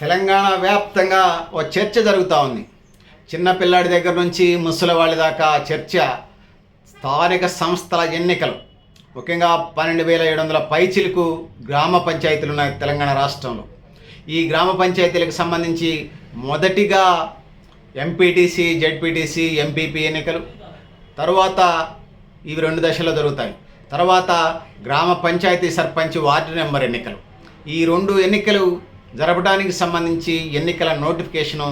తెలంగాణ వ్యాప్తంగా ఓ చర్చ జరుగుతూ ఉంది. చిన్నపిల్లాడి దగ్గర నుంచి ముసలివాళ్ళ దాకా చర్చ స్థానిక సంస్థల ఎన్నికలు. ముఖ్యంగా పన్నెండు వేల ఏడు వందల పైచిలకు గ్రామ పంచాయతీలు ఉన్నాయి తెలంగాణ రాష్ట్రంలో. ఈ గ్రామ పంచాయతీలకు సంబంధించి మొదటిగా ఎంపీటీసీ జెడ్పీటీసీ ఎంపీపీ ఎన్నికలు. తరువాత ఇవి రెండు దశల్లో జరుగుతాయి. తర్వాత గ్రామ పంచాయతీ సర్పంచ్ వార్డు నెంబర్ ఎన్నికలు. ఈ రెండు ఎన్నికలు జరపడానికి సంబంధించి ఎన్నికల నోటిఫికేషను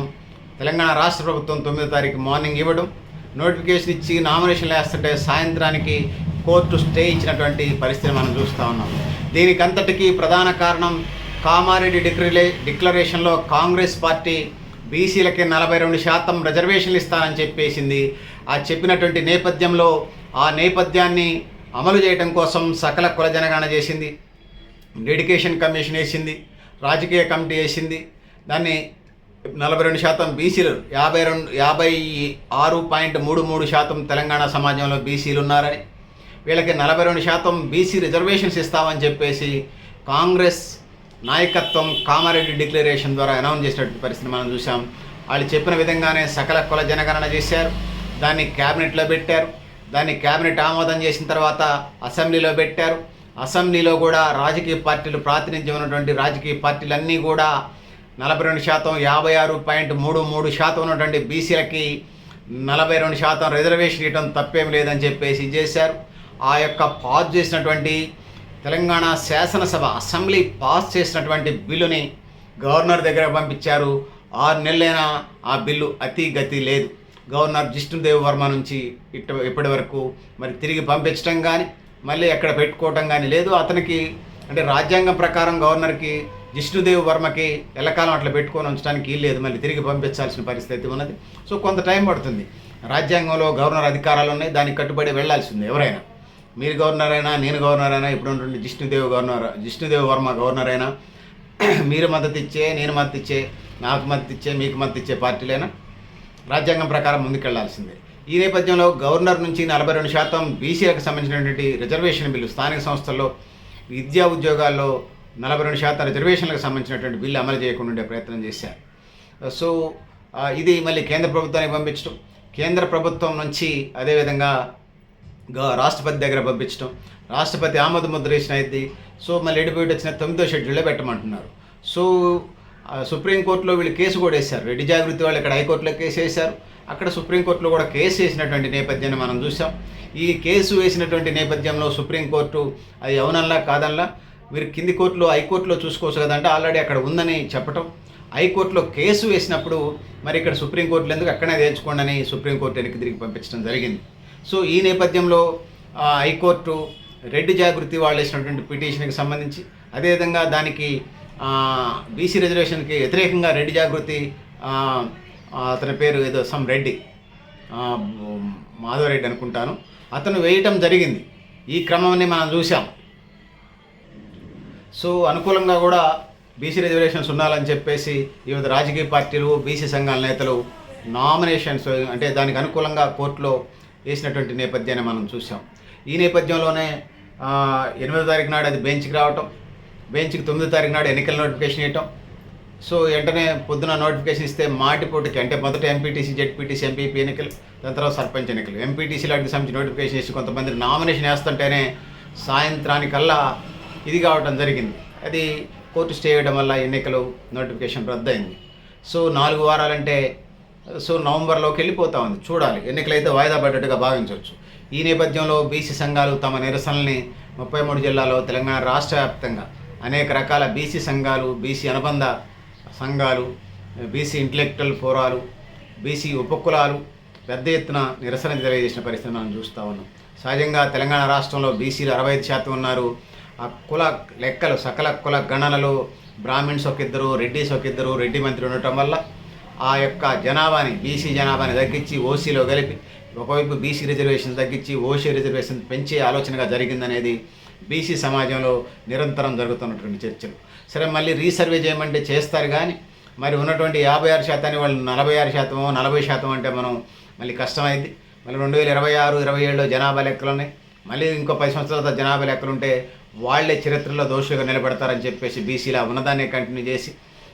తెలంగాణ రాష్ట్ర ప్రభుత్వం తొమ్మిదో తారీఖు మార్నింగ్ ఇవ్వడం. నోటిఫికేషన్ ఇచ్చి నామినేషన్లు వేస్తుంటే సాయంత్రానికి కోర్టు స్టే ఇచ్చినటువంటి పరిస్థితి మనం చూస్తూ ఉన్నాం. దీనికి అంతటికీ ప్రధాన కారణం కామారెడ్డి డిక్రిలే డిక్లరేషన్లో కాంగ్రెస్ పార్టీ బీసీలకి నలభై రెండు శాతం రిజర్వేషన్లు ఇస్తానని చెప్పేసింది. ఆ చెప్పినటువంటి నేపథ్యంలో ఆ నేపథ్యాన్ని అమలు చేయడం కోసం సకల కుల జనగణన చేసింది. డెడికేషన్ కమిషన్ వేసింది. రాజకీయ కమిటీ వేసింది. దాన్ని నలభై రెండు శాతం బీసీలు యాభై రెండు యాభై ఆరు పాయింట్ మూడు మూడు శాతం తెలంగాణ సమాజంలో బీసీలు ఉన్నారని వీళ్ళకి నలభై రెండు శాతం బీసీ రిజర్వేషన్స్ ఇస్తామని చెప్పేసి కాంగ్రెస్ నాయకత్వం కామారెడ్డి డిక్లరేషన్ ద్వారా అనౌన్స్ చేసినటువంటి పరిస్థితి మనం చూసాం వాళ్ళు చెప్పిన విధంగానే సకల కుల జనగణన చేశారు. దాన్ని క్యాబినెట్లో పెట్టారు. దాన్ని క్యాబినెట్ ఆమోదం చేసిన తర్వాత అసెంబ్లీలో పెట్టారు. అసెంబ్లీలో కూడా రాజకీయ పార్టీలు ప్రాతినిధ్యం ఉన్నటువంటి రాజకీయ పార్టీలన్నీ కూడా నలభై రెండు శాతం యాభై ఆరు పాయింట్ మూడు మూడు శాతం ఉన్నటువంటి బీసీలకి నలభై రెండు శాతం రిజర్వేషన్ ఇవ్వడం తప్పేం లేదని చెప్పేసి చేశారు. ఆ యొక్క పాస్ చేసినటువంటి తెలంగాణ శాసనసభ అసెంబ్లీ పాస్ చేసినటువంటి బిల్లుని గవర్నర్ దగ్గర పంపించారు. ఆరు నెలలైనా ఆ బిల్లు అతి గతి లేదు. గవర్నర్ జిష్ణుదేవ్ వర్మ నుంచి ఇట్ట ఇప్పటి వరకు మరి తిరిగి పంపించడం కానీ మళ్ళీ ఎక్కడ పెట్టుకోవటం కానీ లేదు. అతనికి అంటే రాజ్యాంగం ప్రకారం గవర్నర్కి జిష్ణుదేవ్ వర్మకి ఎల్లకాలం అట్లా పెట్టుకొని ఉంచడానికి లేదు. మళ్ళీ తిరిగి పంపించాల్సిన పరిస్థితి ఉన్నది. సో కొంత టైం పడుతుంది. రాజ్యాంగంలో గవర్నర్ అధికారాలు ఉన్నాయి. దానికి కట్టుబడి వెళ్ళాల్సింది ఎవరైనా. మీరు గవర్నర్ అయినా నేను గవర్నర్ అయినా ఇప్పుడు ఉన్నటువంటి జిష్ణుదేవ్ గవర్నర్ జిష్ణుదేవ్ వర్మ గవర్నర్ అయినా మీరు మద్దతు ఇచ్చే నేను మద్దతు ఇచ్చే నాకు మద్దతు ఇచ్చే మీకు మద్దతు ఇచ్చే పార్టీలైనా రాజ్యాంగం ప్రకారం ముందుకెళ్ళాల్సిందే ఈ నేపథ్యంలో గవర్నర్ నుంచి నలభై రెండు శాతం బీసీలకు సంబంధించినటువంటి రిజర్వేషన్ బిల్లు స్థానిక సంస్థల్లో విద్యా ఉద్యోగాల్లో నలభై రెండు శాతం రిజర్వేషన్లకు సంబంధించినటువంటి బిల్లు అమలు చేయకుండా ఉండే ప్రయత్నం చేశారు. సో ఇది మళ్ళీ కేంద్ర ప్రభుత్వానికి పంపించడం. కేంద్ర ప్రభుత్వం నుంచి అదేవిధంగా రాష్ట్రపతి దగ్గర పంపించడం. రాష్ట్రపతి ఆమోద ముద్ర వేసిన అయితే సో మళ్ళీ ఎడిపోయి వచ్చిన తొమ్మిదో షెడ్యూల్లో పెట్టమంటున్నారు. సో సుప్రీంకోర్టులో వీళ్ళు కేసు కూడా వేశారు. రెడ్డి జాగృతి వాళ్ళు ఇక్కడ హైకోర్టులో కేసు వేశారు. అక్కడ సుప్రీంకోర్టులో కూడా కేసు వేసినటువంటి నేపథ్యాన్ని మనం చూసాం ఈ కేసు వేసినటువంటి నేపథ్యంలో సుప్రీంకోర్టు అది అవునల్లా కాదల్లా? మీరు కింది కోర్టులో హైకోర్టులో చూసుకోవచ్చు కదంటే ఆల్రెడీ అక్కడ ఉందని చెప్పటం. హైకోర్టులో కేసు వేసినప్పుడు మరి ఇక్కడ సుప్రీంకోర్టులు ఎందుకు అక్కడే తెచ్చుకోండి అని సుప్రీంకోర్టు వెనక్కి తిరిగి పంపించడం జరిగింది. సో ఈ నేపథ్యంలో హైకోర్టు రెడ్డి జాగృతి వాళ్ళు వేసినటువంటి పిటిషన్కి సంబంధించి అదేవిధంగా దానికి బీసీ రిజర్వేషన్కి వ్యతిరేకంగా రెడ్డి జాగృతి అతని పేరు ఏదో సమ్ రెడ్డి. మాధవరెడ్డి అనుకుంటాను. అతను వేయటం జరిగింది. ఈ క్రమాన్ని మనం చూసాం సో అనుకూలంగా కూడా బీసీ రిజర్వేషన్స్ ఉండాలని చెప్పేసి వివిధ రాజకీయ పార్టీలు బీసీ సంఘాల నేతలు నామినేషన్స్ అంటే దానికి అనుకూలంగా కోర్టులో వేసినటువంటి నేపథ్యాన్ని మనం చూసాం ఈ నేపథ్యంలోనే ఎనిమిదో తారీఖు నాడు అది బెంచ్కి రావటం బెంచ్కి తొమ్మిదో తారీఖు నాడు ఎన్నికల నోటిఫికేషన్ ఇవ్వటం సో వెంటనే పొద్దున నోటిఫికేషన్ ఇస్తే మాటిపోటీకి అంటే మొదట ఎంపీటీసీ జెడ్పీటీసీ ఎంపీపీ ఎన్నికలు దాని తర్వాత సర్పంచ్ ఎన్నికలు. ఎంపీటీసీ లాంటి సంబంధించి నోటిఫికేషన్ ఇచ్చి కొంతమంది నామినేషన్ వేస్తుంటేనే సాయంత్రానికల్లా ఇది కావడం జరిగింది. అది కోర్టు స్టే చేయడం వల్ల ఎన్నికలు నోటిఫికేషన్ రద్దయింది. సో నాలుగు వారాలంటే సో నవంబర్లోకి వెళ్ళిపోతా ఉంది. చూడాలి. ఎన్నికలైతే వాయిదా పడ్డట్టుగా భావించవచ్చు. ఈ నేపథ్యంలో బీసీ సంఘాలు తమ నిరసనల్ని ముప్పై మూడు జిల్లాలో తెలంగాణ రాష్ట్ర వ్యాప్తంగా అనేక రకాల బీసీ సంఘాలు బీసీ అనుబంధ సంఘాలు బీసీ ఇంటలెక్చువల్ ఫోరాలు బీసీ ఉపకులాలు పెద్ద ఎత్తున నిరసన తెలియజేసిన పరిస్థితి మనం చూస్తూ ఉన్నాం. సహజంగా తెలంగాణ రాష్ట్రంలో బీసీలు అరవై ఐదు శాతం ఉన్నారు. ఆ కుల లెక్కలు సకల కుల గణనలో బ్రాహ్మిన్స్ ఒక ఇద్దరు రెడ్డిస్ ఒక ఇద్దరు రెడ్డి మంత్రి ఉండటం వల్ల ఆ యొక్క జనాభాని బీసీ జనాభాని తగ్గించి ఓసీలో కలిపి ఒకవైపు బీసీ రిజర్వేషన్ తగ్గించి ఓసీ రిజర్వేషన్ పెంచే ఆలోచనగా జరిగిందనేది బీసీ సమాజంలో నిరంతరం జరుగుతున్నటువంటి చర్చలు. సరే మళ్ళీ రీసర్వే చేయమంటే చేస్తారు కానీ మరి ఉన్నటువంటి యాభై ఆరు శాతాన్ని వాళ్ళు నలభై ఆరు శాతమో నలభై శాతం అంటే మనం మళ్ళీ కష్టమైంది. మళ్ళీ రెండు వేల ఇరవై ఆరు ఇరవై ఏడులో జనాభా లెక్కలు ఉన్నాయి. మళ్ళీ ఇంకో పది సంవత్సరాల జనాభా లెక్కలు ఉంటే వాళ్ళే చరిత్రలో దోషులుగా నిలబెడతారని చెప్పేసి బీసీలా ఉన్నదాన్ని కంటిన్యూ చేసి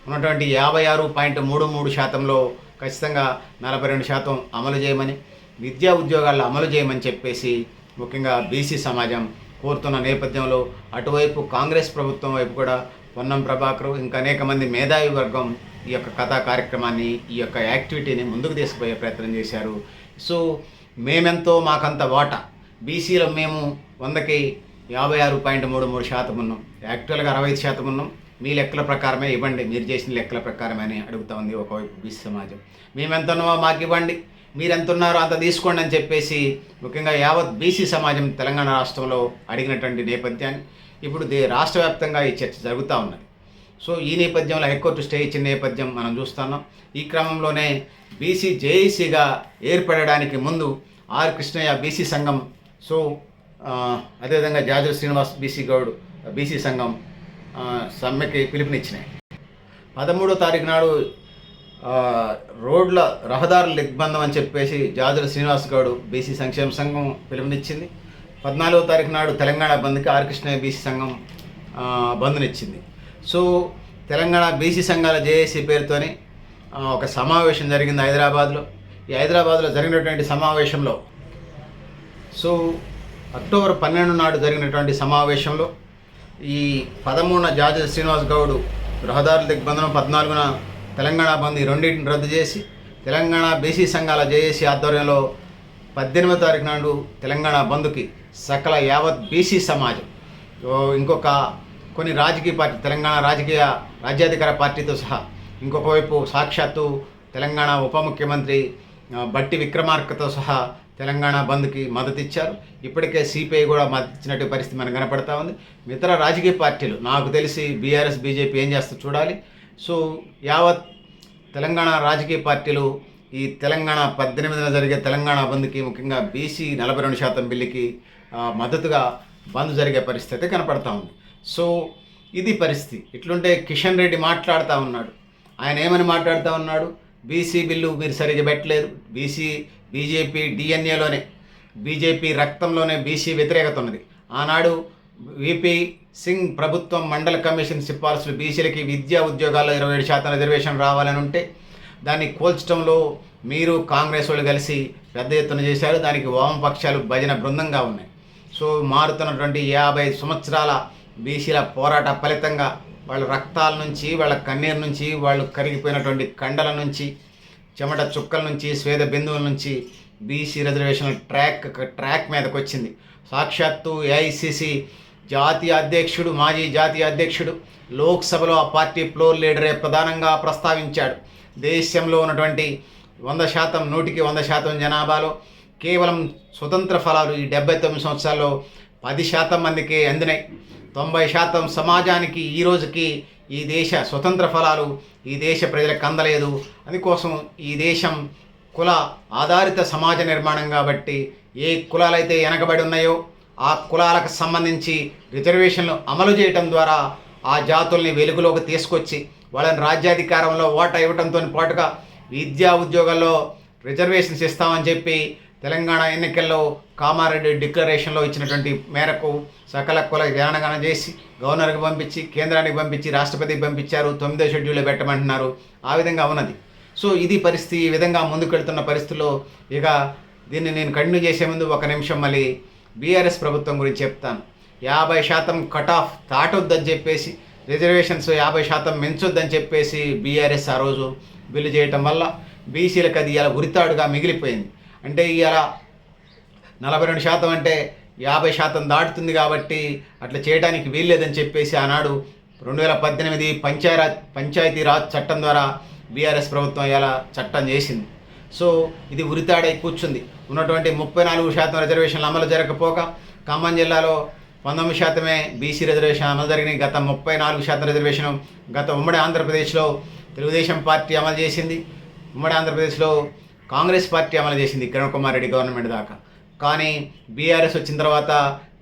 ఉన్నటువంటి యాభై ఆరు పాయింట్ మూడు మూడు శాతంలో ఖచ్చితంగా నలభై రెండు శాతం అమలు చేయమని విద్యా ఉద్యోగాల్లో అమలు చేయమని చెప్పేసి ముఖ్యంగా బీసీ సమాజం కోరుతున్న నేపథ్యంలో అటువైపు కాంగ్రెస్ ప్రభుత్వం వైపు కూడా పొన్నం ప్రభాకర్ ఇంకా అనేక మంది మేధావి వర్గం ఈ యొక్క కథా కార్యక్రమాన్ని ఈ యొక్క యాక్టివిటీని ముందుకు తీసుకుపోయే ప్రయత్నం చేశారు. సో మేమెంతో మాకంత వాటా. బీసీలో మేము వందకి యాభై ఆరు పాయింట్ మూడు మూడు శాతం ఉన్నాం. యాక్చువల్గా అరవై ఐదు శాతం ఉన్నాం. మీ లెక్కల ప్రకారమే ఇవ్వండి. మీరు చేసిన లెక్కల ప్రకారమే అని అడుగుతా ఉంది ఒకవైపు బీసీ సమాజం. మేమెంత ఉన్నామో మాకు ఇవ్వండి. మీరు ఎంత ఉన్నారో అంత తీసుకోండి అని చెప్పేసి ముఖ్యంగా యావత్ బీసీ సమాజం తెలంగాణ రాష్ట్రంలో అడిగినటువంటి నేపథ్యాన్ని ఇప్పుడు దే రాష్ట్ర వ్యాప్తంగా ఈ చర్చ జరుగుతూ ఉన్నది. సో ఈ నేపథ్యంలో హైకోర్టు స్టే ఇచ్చిన నేపథ్యం మనం చూస్తున్నాం. ఈ క్రమంలోనే బీసీ జేఏసీగా ఏర్పడడానికి ముందు ఆర్ కృష్ణయ్య బీసీ సంఘం సో అదేవిధంగా జాజు శ్రీనివాస్ బీసీ గౌడ్ బీసీ సంఘం సమ్మెకి పిలుపునిచ్చినాయి. పదమూడో తారీఖు నాడు రోడ్ల రహదారుల దిగ్బంధం అని చెప్పేసి జాజుల శ్రీనివాస్ గౌడ్ బీసీ సంక్షేమ సంఘం పిలుపునిచ్చింది. పద్నాలుగో తారీఖు నాడు తెలంగాణ బంద్కి ఆర్కృష్ణ బీసీ సంఘం బంద్నిచ్చింది. సో తెలంగాణ బీసీ సంఘాల జేఏసీ పేరుతోని ఒక సమావేశం జరిగింది హైదరాబాద్లో. ఈ హైదరాబాద్లో జరిగినటువంటి సమావేశంలో సో అక్టోబర్ పన్నెండు నాడు జరిగినటువంటి సమావేశంలో ఈ పదమూడున జాజ శ్రీనివాస్ గౌడ్ రహదారుల దిగ్బంధనం పద్నాలుగున తెలంగాణ బంద్ ఈ రెండింటిని రద్దు చేసి తెలంగాణ బీసీ సంఘాల జేఏసీ ఆధ్వర్యంలో పద్దెనిమిదో తారీఖు నాడు తెలంగాణ బంద్కి సకల యావత్ బీసీ సమాజం ఇంకొక కొన్ని రాజకీయ పార్టీ తెలంగాణ రాజకీయ రాజ్యాధికార పార్టీతో సహా ఇంకొక వైపు సాక్షాత్తు తెలంగాణ ఉప ముఖ్యమంత్రి బట్టి విక్రమార్కతో సహా తెలంగాణ బంద్కి మద్దతు ఇచ్చారు ఇప్పటికే సిపిఐ కూడా మద్దతు ఇచ్చినట్టు పరిస్థితి మనకు కనపడతా ఉంది. ఇతర రాజకీయ పార్టీలు నాకు తెలిసి బీఆర్ఎస్ బీజేపీ ఏం చేస్తూ చూడాలి. సో యావత్ తెలంగాణ రాజకీయ పార్టీలు ఈ తెలంగాణ పద్దెనిమిదిన జరిగే తెలంగాణ బంద్కి ముఖ్యంగా బీసీ నలభై రెండు శాతం బిల్లుకి మద్దతుగా బంద్ జరిగే పరిస్థితి కనపడతా ఉంది. సో ఇది పరిస్థితి. ఇట్లుంటే కిషన్ రెడ్డి మాట్లాడుతూ ఉన్నాడు. ఆయన ఏమని మాట్లాడుతూ ఉన్నాడు? బీసీ బిల్లు మీరు సరిగ్గా పెట్టలేదు. బీసీ బీజేపీ డిఎన్ఏలోనే బీజేపీ రక్తంలోనే బీసీ వ్యతిరేకత ఉన్నది. ఆనాడు విపి సింగ్ ప్రభుత్వం మండల కమిషన్ సిఫార్సులు బీసీలకి విద్యా ఉద్యోగాల్లో ఇరవై ఏడు శాతం రిజర్వేషన్ రావాలని ఉంటే దాన్ని కోల్చడంలో మీరు కాంగ్రెస్ వాళ్ళు కలిసి పెద్ద ఎత్తున చేశారు. దానికి వామపక్షాలు భజన బృందంగా ఉన్నాయి. సో మారుతున్నటువంటి యాభై సంవత్సరాల బీసీల పోరాట ఫలితంగా వాళ్ళ రక్తాల నుంచి వాళ్ళ కన్నీరు నుంచి వాళ్ళు కరిగిపోయినటువంటి కండల నుంచి చెమట చుక్కల నుంచి స్వేద బిందువుల నుంచి బీసీ రిజర్వేషన్ ట్రాక్ ట్రాక్ మీదకి వచ్చింది సాక్షాత్తు ఏఐసిసి జాతీయ అధ్యక్షుడు మాజీ జాతీయ అధ్యక్షుడు లోక్సభలో ఆ పార్టీ ఫ్లోర్ లీడరే ప్రధానంగా ప్రస్తావించాడు. దేశంలో ఉన్నటువంటి వంద శాతం నూటికి వంద శాతం జనాభాలో కేవలం స్వతంత్ర ఫలాలు ఈ డెబ్బై తొమ్మిది సంవత్సరాల్లో పది శాతం మందికి అందినాయి. తొంభై శాతం సమాజానికి ఈ రోజుకి ఈ దేశ స్వతంత్ర ఫలాలు ఈ దేశ ప్రజలకు అందలేదు. అందుకోసం ఈ దేశం కుల ఆధారిత సమాజ నిర్మాణం కాబట్టి ఏ కులాలైతే వెనకబడి ఉన్నాయో ఆ కులాలకు సంబంధించి రిజర్వేషన్లు అమలు చేయటం ద్వారా ఆ జాతుల్ని వెలుగులోకి తీసుకొచ్చి వాళ్ళని రాజ్యాధికారంలో ఓట ఇవ్వడంతో పాటుగా విద్యా ఉద్యోగాల్లో రిజర్వేషన్స్ ఇస్తామని చెప్పి తెలంగాణ ఎన్నికల్లో కామారెడ్డి డిక్లరేషన్లో ఇచ్చినటువంటి మేరకు సకల కుల జనగణన చేసి గవర్నర్కి పంపించి కేంద్రానికి పంపించి రాష్ట్రపతికి పంపించారు. తొమ్మిదో షెడ్యూల్లో పెట్టమంటున్నారు. ఆ విధంగా ఉన్నది. సో ఇది పరిస్థితి ఈ విధంగా ముందుకెళ్తున్న పరిస్థితుల్లో ఇక దీన్ని నేను కంటిన్యూ చేసే ముందు ఒక నిమిషం మళ్ళీ బీఆర్ఎస్ ప్రభుత్వం గురించి చెప్తాను. యాభై శాతం కట్ ఆఫ్ దాటొద్దని చెప్పేసి రిజర్వేషన్స్ యాభై శాతం పెంచొద్దని చెప్పేసి బీఆర్ఎస్ ఆ రోజు బిల్లు చేయటం వల్ల బీసీలకు అది ఇలా ఉరితాడుగా మిగిలిపోయింది. అంటే ఇలా నలభై రెండు శాతం అంటే యాభై శాతం దాటుతుంది కాబట్టి అట్లా చేయడానికి వీల్లేదని చెప్పేసి ఆనాడు రెండు వేల పద్దెనిమిది పంచాయరాజ్ పంచాయతీరాజ్ చట్టం ద్వారా బీఆర్ఎస్ ప్రభుత్వం ఇలా చట్టం చేసింది. సో ఇది ఉరితాడై కూర్చుంది. ఉన్నటువంటి ముప్పై నాలుగు శాతం రిజర్వేషన్లు అమలు జరగకపోక ఖమ్మం జిల్లాలో పంతొమ్మిది శాతమే బీసీ రిజర్వేషన్ అమలు జరిగిన గత ముప్పై నాలుగు శాతం రిజర్వేషన్ గత ఉమ్మడి ఆంధ్రప్రదేశ్లో తెలుగుదేశం పార్టీ అమలు చేసింది. ఉమ్మడి ఆంధ్రప్రదేశ్లో కాంగ్రెస్ పార్టీ అమలు చేసింది కిరణ్ కుమార్ రెడ్డి గవర్నమెంట్ దాకా. కానీ బీఆర్ఎస్ వచ్చిన తర్వాత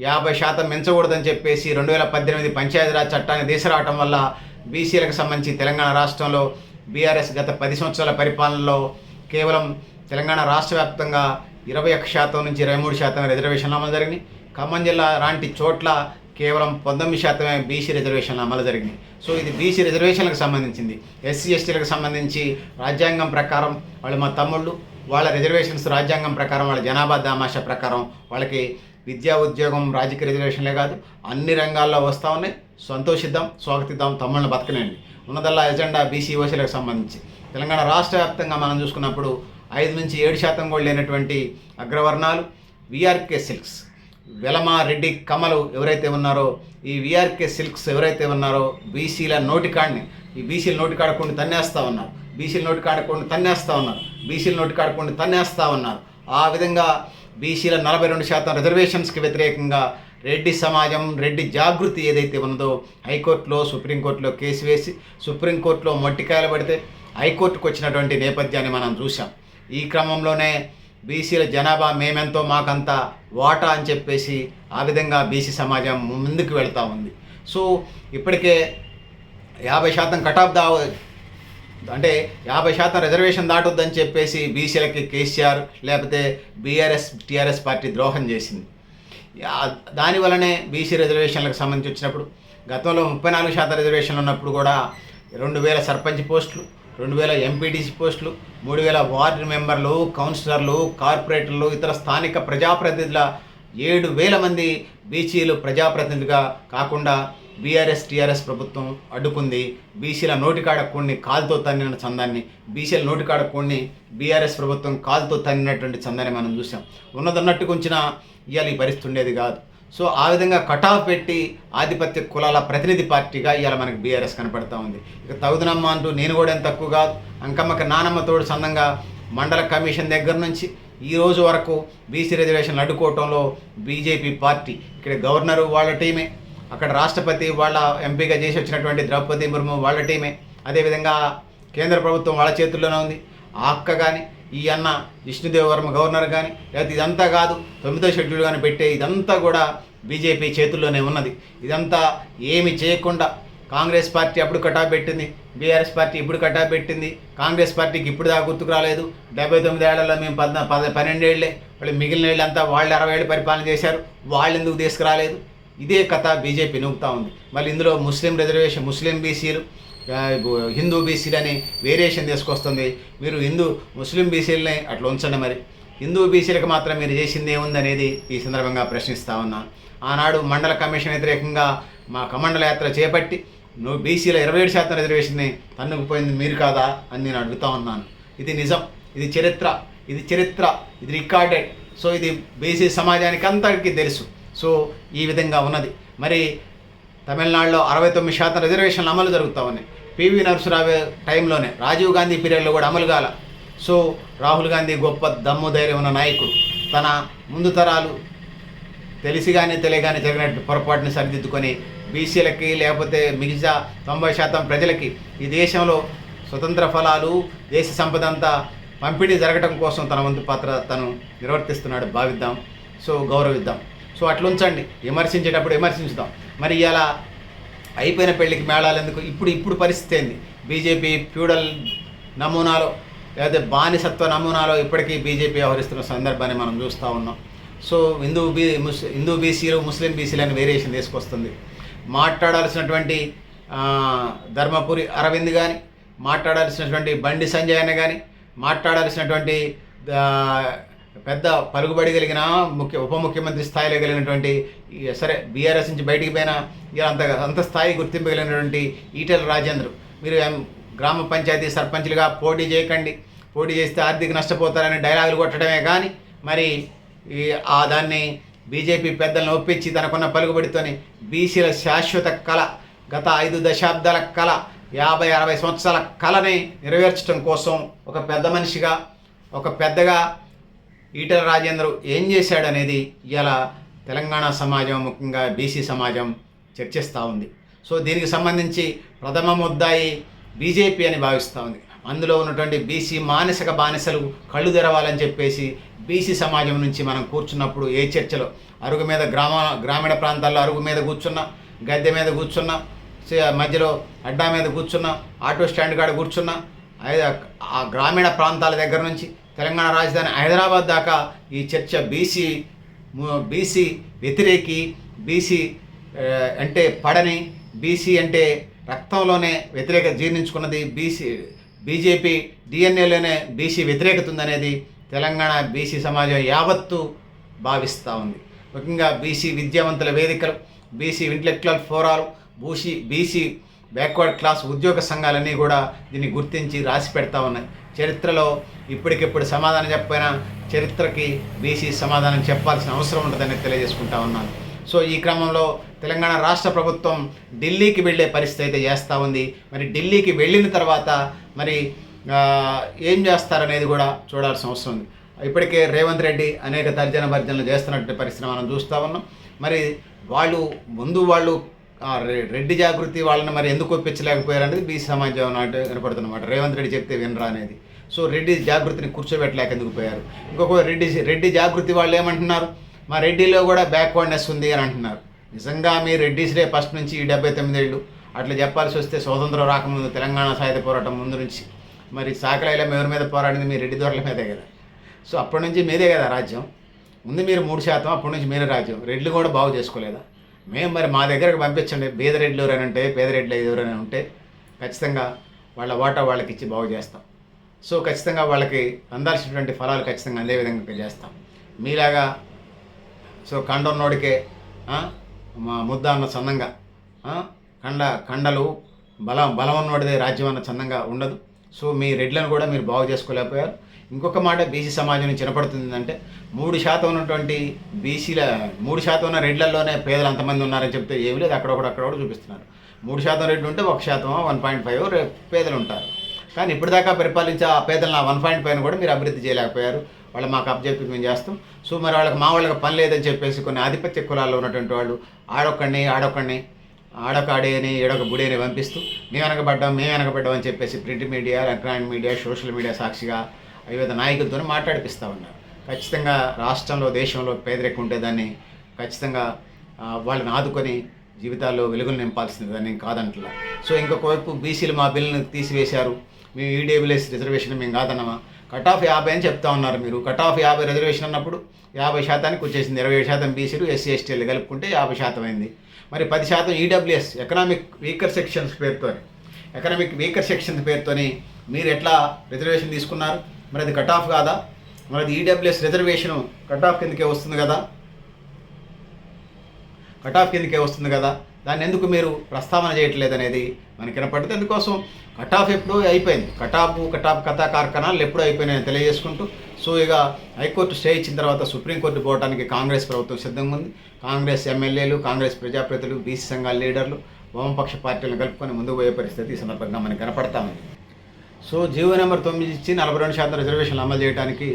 యాభై శాతం పెంచకూడదని చెప్పేసి రెండు వేల పద్దెనిమిది పంచాయతీరాజ్ చట్టాన్ని తీసుకురావటం వల్ల బీసీలకు సంబంధించి తెలంగాణ రాష్ట్రంలో బీఆర్ఎస్ గత పది సంవత్సరాల పరిపాలనలో కేవలం తెలంగాణ రాష్ట్ర వ్యాప్తంగా ఇరవై ఒక్క శాతం నుంచి ఇరవై మూడు శాతం రిజర్వేషన్లు అమలు జరిగినాయి. ఖమ్మం జిల్లా లాంటి చోట్ల కేవలం పంతొమ్మిది శాతమే బీసీ రిజర్వేషన్లు అమలు జరిగింది సో ఇది బీసీ రిజర్వేషన్లకు సంబంధించింది. ఎస్సీ ఎస్టీలకు సంబంధించి రాజ్యాంగం ప్రకారం వాళ్ళు మా తమ్ముళ్ళు వాళ్ళ రిజర్వేషన్స్ రాజ్యాంగం ప్రకారం వాళ్ళ జనాభా దామాషా ప్రకారం వాళ్ళకి విద్యా ఉద్యోగం రాజకీయ రిజర్వేషన్లే కాదు అన్ని రంగాల్లో వస్తూ ఉన్నాయి. సంతోషిద్దాం స్వాగతిద్దాం తమ్ముళ్ళని బతకనండి ఉన్నదల్లా ఎజెండా బీసీ ఓసీలకు సంబంధించి. తెలంగాణ రాష్ట్ర వ్యాప్తంగా మనం చూసుకున్నప్పుడు ఐదు నుంచి ఏడు శాతం కూడా లేనటువంటి అగ్రవర్ణాలు విఆర్కే సిల్క్స్. వెలమా రెడ్డి కమలు ఎవరైతే ఉన్నారో ఈ విఆర్కే సిల్క్స్ ఎవరైతే ఉన్నారో బీసీల నోటికాడిని ఈ బీసీల నోటికాడకుండా తన్నేస్తూ ఉన్నారు. బీసీల నోటికాడకుండా తన్నేస్తూ ఉన్నారు. బీసీల నోటికాడకుండా తన్నేస్తూ ఉన్నారు. ఆ విధంగా బీసీల నలభై రెండు శాతం రిజర్వేషన్స్కి వ్యతిరేకంగా రెడ్డి సమాజం రెడ్డి జాగృతి ఏదైతే ఉన్నదో హైకోర్టులో సుప్రీంకోర్టులో కేసు వేసి సుప్రీంకోర్టులో మొట్టికాయలు పడితే హైకోర్టుకు వచ్చినటువంటి నేపథ్యాన్ని మనం చూసాం ఈ క్రమంలోనే బీసీల జనాభా మేమెంతో మాకంత వాటా అని చెప్పేసి ఆ విధంగా బీసీ సమాజం ముందుకు వెళ్తూ ఉంది. సో ఇప్పటికే యాభై శాతం కటాఫ్ దా అంటే యాభై శాతం రిజర్వేషన్ దాటొద్దని చెప్పేసి బీసీలకి కేసీఆర్ లేకపోతే బీఆర్ఎస్ టీఆర్ఎస్ పార్టీ ద్రోహం చేసింది. దానివల్లనే బీసీ రిజర్వేషన్లకు సంబంధించి వచ్చినప్పుడు గతంలో ముప్పై నాలుగు శాతం రిజర్వేషన్లు ఉన్నప్పుడు కూడా రెండు వేల సర్పంచ్ పోస్టులు రెండు వేల ఎంపీటీసీ పోస్టులు మూడు వేల వార్డు మెంబర్లు కౌన్సిలర్లు కార్పొరేటర్లు ఇతర స్థానిక ప్రజాప్రతినిధుల ఏడు వేల మంది బీసీలు ప్రజాప్రతినిధులుగా కాకుండా బీఆర్ఎస్ టీఆర్ఎస్ ప్రభుత్వం అడ్డుకుంది. బీసీల నోటికాడ కొన్ని కాలుతో తన్నిన చందాన్ని బీసీల నోటికాడ కొన్ని బీఆర్ఎస్ ప్రభుత్వం కాలుతో తన్నినటువంటి చందాన్ని మనం చూసాం ఉన్నదన్నట్టుకు ఉంచిన ఇవాళ ఈ పరిస్థితి ఉండేది కాదు. సో ఆ విధంగా కటాఫ్ పెట్టి ఆధిపత్య కులాల ప్రతినిధి పార్టీగా ఇవాళ మనకి బీఆర్ఎస్ కనపడతా ఉంది. ఇక తగుదనమ్మ అంటూ నేను కూడా ఏం తక్కువ కాదు. అంకమ్మకి నానమ్మ తోడు సందంగా మండల కమిషన్ దగ్గర నుంచి ఈ రోజు వరకు బీసీ రిజర్వేషన్లు అడ్డుకోవటంలో బీజేపీ పార్టీ ఇక్కడ గవర్నరు వాళ్ళ టీమే అక్కడ రాష్ట్రపతి వాళ్ళ ఎంపీగా చేసి వచ్చినటువంటి ద్రౌపది ముర్ము వాళ్ళ టీమే. అదేవిధంగా కేంద్ర ప్రభుత్వం వాళ్ళ చేతుల్లోనే ఉంది. ఆ అక్క కానీ ఈ అన్న విష్ణుదేవవర్మ గవర్నర్ కానీ లేకపోతే ఇదంతా కాదు తొమ్మిదో షెడ్యూల్ కానీ పెట్టే ఇదంతా కూడా బీజేపీ చేతుల్లోనే ఉన్నది. ఇదంతా ఏమి చేయకుండా కాంగ్రెస్ పార్టీ అప్పుడు కటా పెట్టింది బీఆర్ఎస్ పార్టీ ఇప్పుడు కటా పెట్టింది కాంగ్రెస్ పార్టీకి ఇప్పుడు దాకా గుర్తుకు రాలేదు. డెబ్బై తొమ్మిది ఏళ్ళలో మేము పద్నా పద పన్నెండేళ్ళే వాళ్ళు మిగిలిన ఏళ్ళంతా వాళ్ళు అరవై ఏళ్ళు పరిపాలన చేశారు వాళ్ళు ఎందుకు తీసుకురాలేదు? ఇదే కథ బీజేపీ నూపుతా ఉంది. మళ్ళీ ఇందులో ముస్లిం రిజర్వేషన్ ముస్లిం బీసీలు హిందూ బీసీలని వేరియేషన్ తీసుకొస్తుంది. మీరు హిందూ ముస్లిం బీసీలని అట్లా ఉంచండి మరి. హిందూ బీసీలకు మాత్రం మీరు చేసింది ఏముందనేది ఈ సందర్భంగా ప్రశ్నిస్తా ఉన్నా. ఆనాడు మండల కమిషన్ వ్యతిరేకంగా మా కమండల యాత్ర చేపట్టి నువ్వు బీసీల ఇరవై ఏడు శాతం రిజర్వేషన్ని తన్నుకుపోయింది మీరు కాదా అని నేను అడుగుతా ఉన్నాను. ఇది నిజం ఇది చరిత్ర ఇది చరిత్ర ఇది రికార్డెడ్. సో ఇది బీసీ సమాజానికి అంతటికీ తెలుసు. సో ఈ విధంగా ఉన్నది. మరి తమిళనాడులో అరవై తొమ్మిది శాతం రిజర్వేషన్లు అమలు జరుగుతూ ఉన్నాయి. పివి నరసరావు టైంలోనే రాజీవ్ గాంధీ పీరియడ్లో కూడా అమలు కాల. సో రాహుల్ గాంధీ గొప్ప దమ్ము ధైర్యం ఉన్న నాయకుడు. తన ముందు తరాలు తెలిసి కానీ తెలియగానే జరిగినట్టు పొరపాటుని సరిదిద్దుకొని బీసీలకి లేకపోతే మిగతా తొంభై శాతం ప్రజలకి ఈ దేశంలో స్వతంత్ర ఫలాలు దేశ సంపద అంతా పంపిణీ జరగటం కోసం తన వంతు పాత్ర తను నిర్వర్తిస్తున్నాడు భావిద్దాం. సో గౌరవిద్దాం. సో అట్లుంచండి. విమర్శించేటప్పుడు విమర్శించుదాం. మరి ఇలా అయిపోయిన పెళ్ళికి మేళాలు ఎందుకు? ఇప్పుడు ఇప్పుడు పరిస్థితి ఏంది? బీజేపీ ఫ్యూడల్ నమూనాలో లేకపోతే బానిసత్వ నమూనాలో ఇప్పటికీ బీజేపీ వ్యవహరిస్తున్న సందర్భాన్ని మనం చూస్తూ ఉన్నాం. సో హిందూ బీ ముస్ హిందూ బీసీలు ముస్లిం బీసీలు అని వేరియేషన్ తీసుకొస్తుంది. మాట్లాడాల్సినటువంటి ధర్మపురి అరవింద్ కానీ మాట్లాడాల్సినటువంటి బండి సంజయ్ అని కానీ మాట్లాడాల్సినటువంటి పెద్ద పరుగుబడి కలిగిన ముఖ్య ఉప ముఖ్యమంత్రి స్థాయిలో కలిగినటువంటి సరే బీఆర్ఎస్ నుంచి బయటికి పోయిన ఇలా అంత అంత స్థాయి గుర్తింపు కలిగినటువంటి ఈటెల రాజేంద్ర. మీరు గ్రామ పంచాయతీ సర్పంచ్లుగా పోటీ చేయకండి. పోటీ చేస్తే ఆర్థిక నష్టపోతారని డైలాగులు కొట్టడమే కానీ మరి ఈ ఆ దాన్ని బీజేపీ పెద్దలను ఒప్పించి తనకున్న పలుకుబడితోని బీసీల శాశ్వత కళ గత ఐదు దశాబ్దాల కళ యాభై అరవై సంవత్సరాల కళని నెరవేర్చడం కోసం ఒక పెద్ద మనిషిగా ఒక పెద్దగా ఈటల రాజేందర్ ఏం చేశాడు అనేది ఇలా తెలంగాణ సమాజం ముఖ్యంగా బీసీ సమాజం చర్చిస్తూ ఉంది. సో దీనికి సంబంధించి ప్రథమ ముద్దాయి బీజేపీ అని భావిస్తూ ఉంది. అందులో ఉన్నటువంటి బీసీ మానసిక బానిసలు కళ్ళు తెరవాలని చెప్పేసి బీసీ సమాజం నుంచి మనం కూర్చున్నప్పుడు ఏ చర్చలో? అరుగు మీద గ్రామ గ్రామీణ ప్రాంతాల్లో అరుగు మీద కూర్చున్నా గద్దె మీద కూర్చున్నా మధ్యలో అడ్డా మీద కూర్చున్న ఆటో స్టాండ్ కాడ కూర్చున్నా ఆ గ్రామీణ ప్రాంతాల దగ్గర నుంచి తెలంగాణ రాజధాని హైదరాబాద్ దాకా ఈ చర్చ బీసీ బీసీ వ్యతిరేకి బీసీ అంటే పడని బీసీ అంటే రక్తంలోనే వ్యతిరేకత జీర్ణించుకున్నది బీసీ బీజేపీ డిఎన్ఏలోనే బీసీ వ్యతిరేకత ఉందనేది తెలంగాణ బీసీ సమాజం యావత్తు భావిస్తూ ఉంది. ముఖ్యంగా బీసీ విద్యావంతుల వేదికలు బీసీ ఇంటలెక్చువల్ ఫోరాలు బూసీ బీసీ బ్యాక్వర్డ్ క్లాస్ ఉద్యోగ సంఘాలన్నీ కూడా దీన్ని గుర్తించి రాసి పెడతా ఉన్నాయి. చరిత్రలో ఇప్పటికిప్పుడు సమాధానం చెప్పైనా చరిత్రకి బీసీ సమాధానం చెప్పాల్సిన అవసరం ఉంటుందని తెలియజేసుకుంటా ఉన్నాను. సో ఈ క్రమంలో తెలంగాణ రాష్ట్ర ప్రభుత్వం ఢిల్లీకి వెళ్ళే పరిస్థితి అయితే చేస్తూ ఉంది. మరి ఢిల్లీకి వెళ్ళిన తర్వాత మరి ఏం చేస్తారనేది కూడా చూడాల్సిన అవసరం ఉంది. ఇప్పటికే రేవంత్ రెడ్డి అనేక తర్జన భర్జనలు చేస్తున్నట్టు పరిస్థితి మనం చూస్తూ ఉన్నాం. మరి వాళ్ళు ముందు వాళ్ళు రెడ్డి జాగృతి వాళ్ళని మరి ఎందుకు ఒప్పించలేకపోయారు అనేది బీసీ సమాజం నాటి వినపడుతున్నమాట రేవంత్ రెడ్డి చెప్తే వినరా అనేది. సో రెడ్డి జాగృతిని కూర్చోబెట్టలేక ఎందుకు పోయారు? ఇంకొక రెడ్డి రెడ్డి జాగృతి వాళ్ళు ఏమంటున్నారు? మా రెడ్డిలో కూడా బ్యాక్వర్డ్నెస్ ఉంది అని అంటున్నారు. నిజంగా మీ రెడ్డిస్డే ఫస్ట్ నుంచి ఈ డెబ్బై తొమ్మిదేళ్ళు. అట్లా చెప్పాల్సి వస్తే స్వతంత్రం రాకముందు తెలంగాణ సాయుధ పోరాటం ముందు నుంచి. మరి సాకలైలో ఎవరి మీద పోరాడింది మీ రెడ్డి దొరల మీదే కదా. సో అప్పటి నుంచి మీదే కదా రాజ్యం. ముందు మీరు మూడు శాతం అప్పటి నుంచి మీరే రాజ్యం. రెడ్లు కూడా బాగు చేసుకోలేదా? మేము మరి మా దగ్గరకు పంపించండి. బీదరెడ్లు రెడ్లు ఎవరైనా పేదరెడ్లు పేద అని ఎవరైనా ఉంటే ఖచ్చితంగా వాళ్ళ వాటా వాళ్ళకి ఇచ్చి బాగు చేస్తాం. సో ఖచ్చితంగా వాళ్ళకి అందాల్సినటువంటి ఫలాలు ఖచ్చితంగా అందే విధంగా చేస్తాం. మీలాగా సో కండన్నోడికే మా ముద్ద అన్న చందంగా కండ కండలు బలం బలం ఉన్నోడిదే రాజ్యం అన్న చందంగా ఉండదు. సో మీ రెడ్లను కూడా మీరు బాగు చేసుకోలేకపోయారు. ఇంకొక మాట బీసీ సమాజం చినపడుతుంది అంటే మూడు శాతం ఉన్నటువంటి బీసీల మూడు శాతం ఉన్న రెడ్లలోనే పేదలు అంతమంది ఉన్నారని చెప్తే ఏమి లేదు. అక్కడొకడు అక్కడ కూడా చూపిస్తున్నారు. మూడు శాతం రెడ్లు ఉంటే ఒక శాతం వన్ పాయింట్ ఫైవ్ పేదలు ఉంటారు. కానీ ఇప్పటిదాకా పరిపాలించే ఆ పేదలను ఆ వన్ పాయింట్ ఫైవ్ కూడా మీరు అభివృద్ధి చేయలేకపోయారు. వాళ్ళు మాకు అప్పచెప్పి మేము చేస్తాం. సో మరి వాళ్ళకి మా వాళ్ళకి పని లేదని చెప్పేసి కొన్ని ఆధిపత్య కులాల్లో ఉన్నటువంటి వాళ్ళు ఆడొక్కడిని ఆడొక్కడిని ఆడొక ఆడేని ఏడొక బుడి పంపిస్తూ మేము వెనకబడ్డాం మేము వెనకబడ్డాం అని చెప్పేసి print media electronic media social media సాక్షిగా వివిధ నాయకులతో మాట్లాడిపిస్తూ ఉన్నారు ఖచ్చితంగా రాష్ట్రంలో దేశంలో పేదరికం ఉంటే దాన్ని ఖచ్చితంగా వాళ్ళని ఆదుకొని జీవితాల్లో వెలుగులు నింపాల్సింది దాన్ని కాదంటలా. సో ఇంకొక వైపు బీసీలు మా బిల్లును తీసివేశారు. మేము ఈడబ్ల్యూఎస్ రిజర్వేషన్ మేము కాదన్నమా? కట్ ఆఫ్ యాభై అని చెప్తా ఉన్నారు మీరు. కట్ ఆఫ్ యాభై రిజర్వేషన్ అన్నప్పుడు యాభై శాతానికి వచ్చేసింది. ఇరవై శాతం బీసీలు ఎస్సీ ఎస్టీలు కలుపుకుంటే యాభై శాతం అయింది. మరి పది శాతం ఈడబ్ల్యూఎస్ ఎకనామిక్ వీకర్ సెక్షన్స్ పేరుతో ఎకనామిక్ వీకర్ సెక్షన్స్ పేరుతోని మీరు ఎట్లా రిజర్వేషన్ తీసుకున్నారు? మరి అది కట్ ఆఫ్ కాదా మరి అది ఈడబ్ల్యూఎస్ రిజర్వేషన్ కట్ ఆఫ్ కిందకే వస్తుంది కదా? కట్ ఆఫ్ కిందకే వస్తుంది కదా? దాన్ని ఎందుకు మీరు ప్రస్తావన చేయట్లేదు అనేది మనకి వినపడితే అందుకోసం కట్ ఆఫ్ ఎప్పుడూ అయిపోయింది. కట్ ఆఫ్ కట్ ఆఫ్ కథా కార్ఖానాలు ఎప్పుడూ అయిపోయినాయని తెలియజేసుకుంటూ సో ఇక హైకోర్టు స్టే ఇచ్చిన తర్వాత సుప్రీంకోర్టు పోవడానికి కాంగ్రెస్ ప్రభుత్వం సిద్ధంగా ఉంది. కాంగ్రెస్ ఎమ్మెల్యేలు కాంగ్రెస్ ప్రజాప్రతిలు బీసీ సంఘాల లీడర్లు వామపక్ష పార్టీలను కలుపుకొని ముందుకు పోయే పరిస్థితి ఈ సందర్భంగా మనకి కనపడతామని సో జీవో నెంబర్ తొమ్మిది ఇచ్చి నలభై రెండు శాతం రిజర్వేషన్లు అమలు చేయడానికి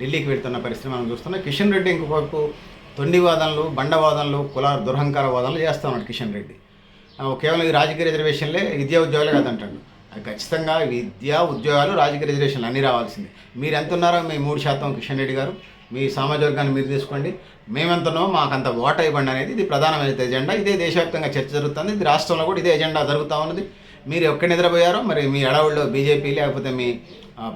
ఢిల్లీకి వెళ్తున్న పరిస్థితి మనం చూస్తున్నాం. కిషన్ రెడ్డి ఇంకొక తొండి వాదనలు బండ వాదనలు కుల దురహంకార వాదనలు చేస్తా ఉన్నాడు కిషన్ రెడ్డి. కేవలం ఈ రాజకీయ రిజర్వేషన్లే విద్యా ఉద్యోగాలు కాదంటాడు. ఖచ్చితంగా విద్యా ఉద్యోగాలు రాజకీయ రిజర్వేషన్లు అన్నీ రావాల్సిందే. మీరు ఎంత ఉన్నారో మీ మూడు శాతం కిషన్ రెడ్డి గారు మీ సామాజిక వర్గాన్ని మీరు తీసుకోండి. మేమెంతనో మాకు అంత ఓట ఇవ్వండి అనేది ఇది ప్రధానమైన ఎజెండా ఇదే దేశవ్యాప్తంగా చర్చ జరుగుతుంది. ఇది రాష్ట్రంలో కూడా ఇదే ఎజెండా జరుగుతూ ఉన్నది. మీరు ఎక్కడ నిద్రపోయారో మరి మీ అడవుల్లో బీజేపీ లేకపోతే మీ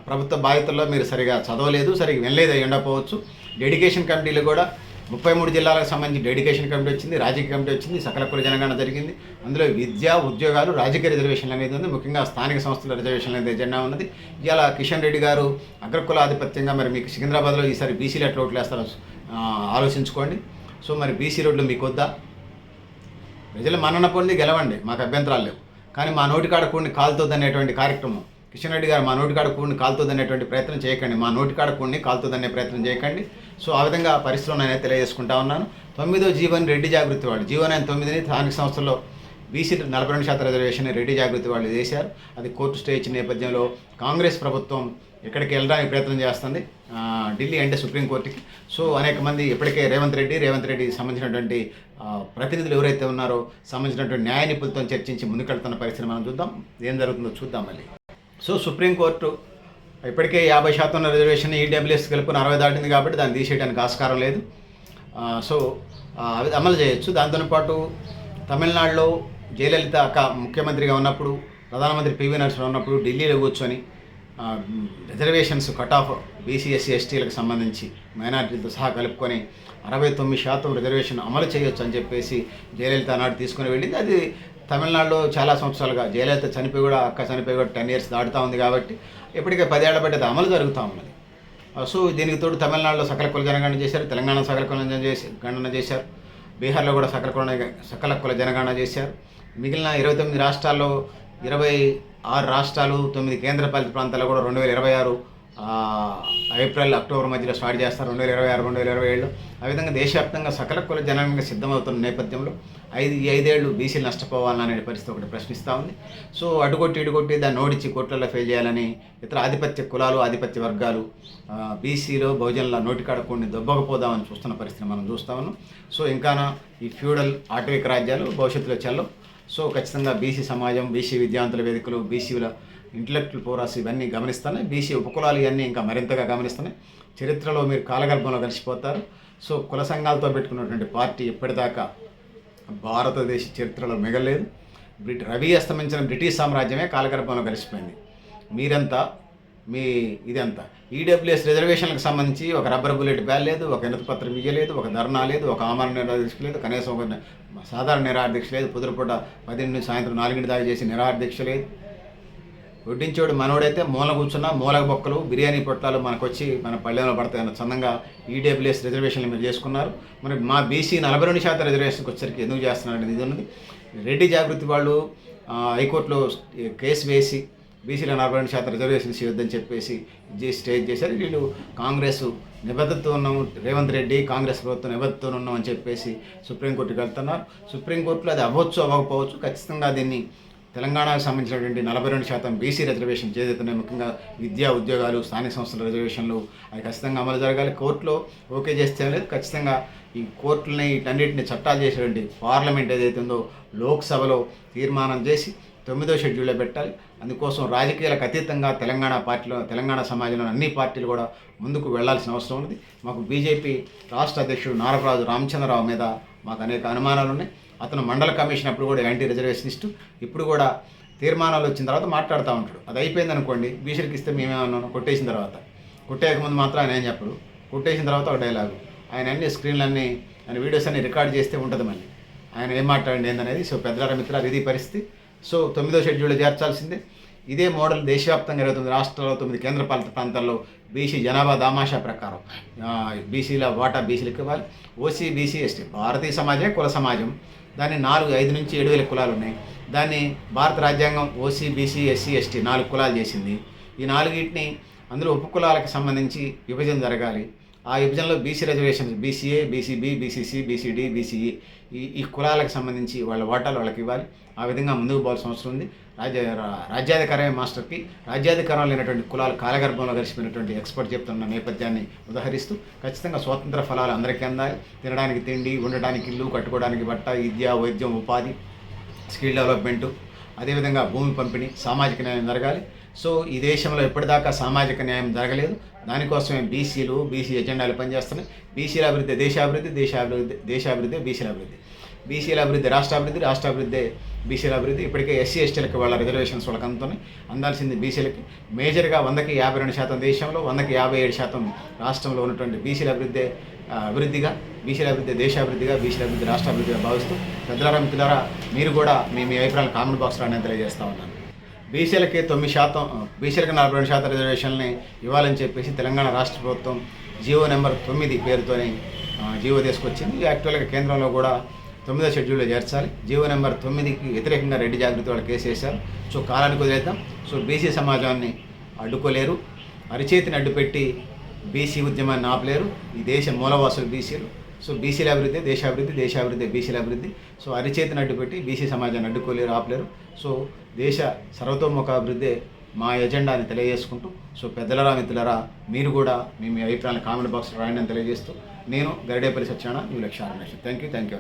ప్రభుత్వ బాధ్యతల్లో మీరు సరిగా చదవలేదు సరిగా వినలేదు ఉండకపోవచ్చు. డెడికేషన్ కమిటీలు కూడా ముప్పై మూడు జిల్లాలకు సంబంధించి డెడికేషన్ కమిటీ వచ్చింది రాజకీయ కమిటీ వచ్చింది సకల కుల జనగణన జరిగింది. అందులో విద్య ఉద్యోగాలు రాజకీయ రిజర్వేషన్లు అనేది ఉంది. ముఖ్యంగా స్థానిక సంస్థల రిజర్వేషన్లు అనేది ఎజెండా ఉన్నది. ఇలా కిషన్ రెడ్డి గారు అగ్రకుల ఆధిపత్యంగా మరి మీకు సికింద్రాబాద్లో ఈసారి బీసీలు ఎట్లా ఓట్లు వేస్తారో ఆలోచించుకోండి. సో మరి బీసీ రోడ్లు మీకు వద్దా ప్రజలు మన్నన పొంది గెలవండి మాకు అభ్యంతరాలు లేవు. కానీ మా నోటికాడ కూడిని కాలుతుంది కార్యక్రమం. కిషన్ రెడ్డి గారు మా నోటికాడ కూడిని కాలుతుంది ప్రయత్నం చేయకండి. మా నోటికాడ కూడిని కాలుతుంది ప్రయత్నం చేయకండి. సో ఆ విధంగా పరిస్థితులు నేను తెలియజేసుకుంటా ఉన్నాను. తొమ్మిదో జీవన్ రెడ్డి జాగృతి వాళ్ళు. జీవన్ అయిన తొమ్మిదిని స్థానిక సంస్థల్లో బీసీ నలభై రెండు శాతం రిజర్వేషన్ రెడ్డి జాగృతి వాళ్ళు చేశారు. అది కోర్టు స్టే ఇచ్చిన నేపథ్యంలో కాంగ్రెస్ ప్రభుత్వం ఎక్కడికి వెళ్ళడానికి ప్రయత్నం చేస్తుంది. ఢిల్లీ అంటే సుప్రీంకోర్టుకి సో అనేక మంది ఇప్పటికే రేవంత్ రెడ్డి రేవంత్ రెడ్డి సంబంధించినటువంటి ప్రతినిధులు ఎవరైతే ఉన్నారో సంబంధించినటువంటి న్యాయ నిపుణులతో చర్చించి ముందుకెళ్తున్న పరిస్థితి మనం చూద్దాం. ఏం జరుగుతుందో చూద్దాం మళ్ళీ. సో సుప్రీంకోర్టు ఇప్పటికే యాభై శాతం రిజర్వేషన్ ఈడబ్ల్యూఎస్ కలుపుకుని అరవై దాటింది కాబట్టి దాన్ని తీసేయడానికి ఆస్కారం లేదు. సో అవి అమలు చేయొచ్చు. దాంతోపాటు తమిళనాడులో జయలలిత అక్క ముఖ్యమంత్రిగా ఉన్నప్పుడు ప్రధానమంత్రి పివి నరసింహ ఉన్నప్పుడు ఢిల్లీలో కూర్చొని reservations cut off BC SC ఎస్టీలకు సంబంధించి మైనార్టీలతో సహా కలుపుకొని అరవై తొమ్మిది శాతం రిజర్వేషన్ అమలు చేయొచ్చు అని చెప్పేసి జయలలిత నాడు తీసుకుని వెళ్ళింది. అది తమిళనాడులో చాలా సంవత్సరాలుగా జయలలిత చనిపోయి కూడా అక్క చనిపోయి కూడా టెన్ ఇయర్స్ దాటుతూ ఉంది కాబట్టి ఇప్పటికే పదేళ్ళ బట్టి అది అమలు జరుగుతూ ఉన్నది. సో దీనికి తోడు తమిళనాడులో సకల కుల జనగణన చేశారు తెలంగాణ సకల కుల చేసి గణన చేశారు. బీహార్లో కూడా సకల కుల సకల కుల జనగణన చేశారు. మిగిలిన ఇరవై తొమ్మిది రాష్ట్రాల్లో ఇరవై ఆరు రాష్ట్రాలు తొమ్మిది కేంద్రపాలిత ప్రాంతాల్లో కూడా రెండు వేల ఇరవై ఆరు ఏప్రిల్ అక్టోబర్ మధ్యలో స్టార్ట్ చేస్తారు రెండు వేల ఇరవై ఆరు రెండు వేల ఇరవై ఏళ్ళు. ఆ విధంగా దేశవ్యాప్తంగా సకల కుల జనాంగంగా సిద్ధమవుతున్న నేపథ్యంలో ఐదు ఈ ఐదేళ్ళు బీసీలు నష్టపోవాలనే పరిస్థితి ఒకటి ప్రశ్నిస్తూ ఉంది. సో అడుగొట్టి ఇడుగొట్టి దాన్ని ఓడించి కోట్లలో ఫెయిల్ చేయాలని ఇతర ఆధిపత్య కులాలు ఆధిపత్య వర్గాలు బీసీలో బహుజనుల నోటికాడ దొబ్బకపోదామని చూస్తున్న పరిస్థితిని మనం చూస్తా ఉన్నాం. సో ఇంకానా ఈ ఫ్యూడల్ ఆటవిక రాజ్యాలు భవిష్యత్తులో చెల్లవు సో ఖచ్చితంగా బీసీ సమాజం బీసీ విద్యావంతుల వేదికలు బీసీల ఇంటలెక్చువల్ పోరాస్ ఇవన్నీ గమనిస్తున్నాయి. బీసీ ఉపకులాలు ఇవన్నీ ఇంకా మరింతగా గమనిస్తున్నాయి. చరిత్రలో మీరు కాలగర్భంలో కలిసిపోతారు. సో కుల సంఘాలతో పెట్టుకున్నటువంటి పార్టీ ఇప్పటిదాకా భారతదేశ చరిత్రలో మిగలేదు. బ్రిటి రవి అస్తమించిన బ్రిటిష్ సామ్రాజ్యమే కాలగర్భంలో కలిసిపోయింది. మీరంతా మీ ఇదంతా. ఈడబ్ల్యూఎస్ రిజర్వేషన్లకు సంబంధించి ఒక రబ్బర్ బుల్లెట్ బ్యాల్ లేదు ఒక వినతిపత్రం ఇయ్యలేదు ఒక ధర్నా లేదు ఒక ఆమరణ నిరాదీక్ష లేదు కనీసం ఒక సాధారణ నిరాదీక్ష లేదు కుదురుపూట పదింటి సాయంత్రం నాలుగింటి దాకా చేసి నిరాదీక్ష లేదు. వడ్డించోడు మనోడైతే మూల కూర్చున్నా మూల బొక్కలు బిర్యానీ పొట్టాలు మనకు వచ్చి మన పల్లెంలో పడతాయన్న చందంగా ఈడబ్ల్యూఎస్ రిజర్వేషన్లు మీరు చేసుకున్నారు. మరి మా బీసీ నలభై రెండు శాతం రిజర్వేషన్కి వచ్చరికి ఎందుకు చేస్తున్నారు అనేది ఇది ఉన్నది. రెడ్డి జాగృతి వాళ్ళు హైకోర్టులో కేసు వేసి బీసీల నలభై రెండు శాతం రిజర్వేషన్స్ ఇవ్వద్దని చెప్పేసి చేసి స్టేజ్ చేశారు. వీళ్ళు కాంగ్రెస్ నిబద్ధతతో ఉన్నాము. రేవంత్ రెడ్డి కాంగ్రెస్ ప్రభుత్వం నిబద్ధతతో ఉన్నాం అని చెప్పేసి సుప్రీంకోర్టుకి వెళ్తున్నారు. సుప్రీంకోర్టులో అది అవ్వచ్చు అవ్వకపోవచ్చు ఖచ్చితంగా దీన్ని తెలంగాణకు సంబంధించినటువంటి నలభై రెండు శాతం బీసీ రిజర్వేషన్ ఏదైతున్నాయి ముఖ్యంగా విద్యా ఉద్యోగాలు స్థానిక సంస్థల రిజర్వేషన్లు అవి ఖచ్చితంగా అమలు జరగాలి. కోర్టులో ఓకే చేస్తే లేదు. ఖచ్చితంగా ఈ కోర్టులని వీటన్నిటిని చట్టాలు చేసేటువంటి పార్లమెంట్ ఏదైతే ఉందో లోక్సభలో తీర్మానం చేసి తొమ్మిదో షెడ్యూల్లో పెట్టాలి. అందుకోసం రాజకీయాలకు అతీతంగా తెలంగాణ పార్టీలో తెలంగాణ సమాజంలో అన్ని పార్టీలు కూడా ముందుకు వెళ్ళాల్సిన అవసరం ఉంది మాకు బీజేపీ రాష్ట్ర అధ్యక్షుడు నారపరాజు రామచంద్రరావు మీద మాకు అనేక అనుమానాలు ఉన్నాయి. అతను మండల కమిషన్ అప్పుడు కూడా యాంటీ రిజర్వేషనిస్టు. ఇప్పుడు కూడా తీర్మానాలు వచ్చిన తర్వాత మాట్లాడుతూ ఉంటాడు. అది అయిపోయింది అనుకోండి బీసీలకు ఇస్తే మేమేమన్నాను కొట్టేసిన తర్వాత. కొట్టేయక ముందు మాత్రం ఆయన ఏం చెప్పడు. కొట్టేసిన తర్వాత ఒక డైలాగు. ఆయన అన్ని స్క్రీన్లన్నీ ఆయన వీడియోస్ అన్ని రికార్డ్ చేస్తే ఉంటుంది మళ్ళీ. ఆయన ఏం మాట్లాడండి ఏందనేది. సో పెద్దల మిత్రాలు ఇది పరిస్థితి. సో తొమ్మిదో షెడ్యూల్లో చేర్చాల్సిందే. ఇదే మోడల్ దేశవ్యాప్తంగా ఇరవై తొమ్మిది రాష్ట్రాల్లో తొమ్మిది కేంద్రపాలిత ప్రాంతాల్లో బీసీ జనాభా దామాషా ప్రకారం. బీసీల వాటా బీసీలకు ఇవ్వాలి. ఓసీ బీసీ ఎస్టీ భారతీయ సమాజమే కుల సమాజం. దాన్ని నాలుగు ఐదు నుంచి ఏడు వేల కులాలు ఉన్నాయి. దాన్ని భారత రాజ్యాంగం ఓసీ బీసీ ఎస్సీ ఎస్టీ నాలుగు కులాలు చేసింది. ఈ నాలుగింటిని అందులో ఉపకులాలకు సంబంధించి విభజన జరగాలి. ఆ విభజనలో BC reservations BCA BCB BCC BCD BCE ఈ ఈ కులాలకు సంబంధించి వాళ్ళ వాటాలు వాళ్ళకి ఇవ్వాలి. ఆ విధంగా ముందుకు పోవాల్సిన అవసరం ఉంది. రాజ్య రాజ్యాధికారమే మాస్టర్కి. రాజ్యాధికారం లేనటువంటి కులాలు కాలగర్భంలో కలిసిపోయినటువంటి ఎక్స్పర్ట్ చెప్తున్న నేపథ్యాన్ని ఉదహరిస్తూ ఖచ్చితంగా స్వతంత్ర ఫలాలు అందరికీ అందాలి. తినడానికి తిండి ఉండడానికి ఇల్లు కట్టుకోవడానికి బట్ట విద్య వైద్యం ఉపాధి స్కిల్ డెవలప్మెంటు అదేవిధంగా భూమి పంపిణీ సామాజిక న్యాయం జరగాలి. సో ఈ దేశంలో ఎప్పటిదాకా సామాజిక న్యాయం జరగలేదు. దానికోసమే బీసీలు బీసీ ఎజెండాలు పనిచేస్తున్నాయి. బీసీల అభివృద్ధి దేశాభివృద్ధి దేశాభివృద్ధి దేశాభివృద్ధి బీసీల అభివృద్ధి. బీసీల అభివృద్ధి రాష్ట్రాభివృద్ధి రాష్ట్రాభివృద్ధి బీసీల అభివృద్ధి. ఇప్పటికే ఎస్సీ ఎస్టీలకు వాళ్ళ రిజర్వేషన్స్ వాళ్ళకి అందుతున్నాయి. అందాల్సింది బీసీలకి. మేజర్గా వందకి యాభై రెండు శాతం దేశంలో వందకి యాభై ఏడు శాతం రాష్ట్రంలో ఉన్నటువంటి బీసీల అభివృద్ధి అభివృద్ధిగా బీసీల అభివృద్ధి దేశాభివృద్ధిగా బీసీల అభివృద్ధి రాష్ట్రాభివృద్ధిగా భావిస్తూ పెద్దలారా మిత్రులారా మీరు కూడా మీ మీ అభిప్రాయాలు కామెంట్ బాక్స్లో నేను తెలియజేస్తా ఉన్నాను. బీసీలకి తొమ్మిది శాతం బీసీలకి నలభై రెండు శాతం రిజర్వేషన్ని ఇవ్వాలని చెప్పేసి తెలంగాణ రాష్ట్ర ప్రభుత్వం జియో నెంబర్ తొమ్మిది పేరుతోని జియో తీసుకొచ్చింది. యాక్చువల్గా కేంద్రంలో కూడా తొమ్మిదో షెడ్యూల్లో చేర్చాలి. జియో నెంబర్ తొమ్మిదికి వ్యతిరేకంగా రెడ్డి జాగ్రత్త వాళ్ళు కేసు వేశారు. సో కాలానికి వదిలేద్దాం సో బీసీ సమాజాన్ని అడ్డుకోలేరు. అరిచేతిని అడ్డుపెట్టి బీసీ ఉద్యమాన్ని ఆపలేరు. ఈ దేశ మూలవాసులు బీసీలు. సో బీసీల అభివృద్ధి దేశాభివృద్ధి దేశాభివృద్ధి బీసీల అభివృద్ధి. సో అరిచేతిని అడ్డుపెట్టి బీసీ సమాజాన్ని అడ్డుకోలేరు ఆపలేరు. సో దేశ సర్వతోముఖాభివృద్ధి మా ఎజెండాని తెలియజేసుకుంటూ సో పెద్దలరా మిత్రులరా మీరు కూడా మీ మీ అభిప్రాయాలను కామెంట్ బాక్స్లో రాయండి అని తెలియజేస్తూ నేను గరిడేపల్లి సత్యనారాయణ మీ లక్ష్యాలు థ్యాంక్ యూ థ్యాంక్ యూ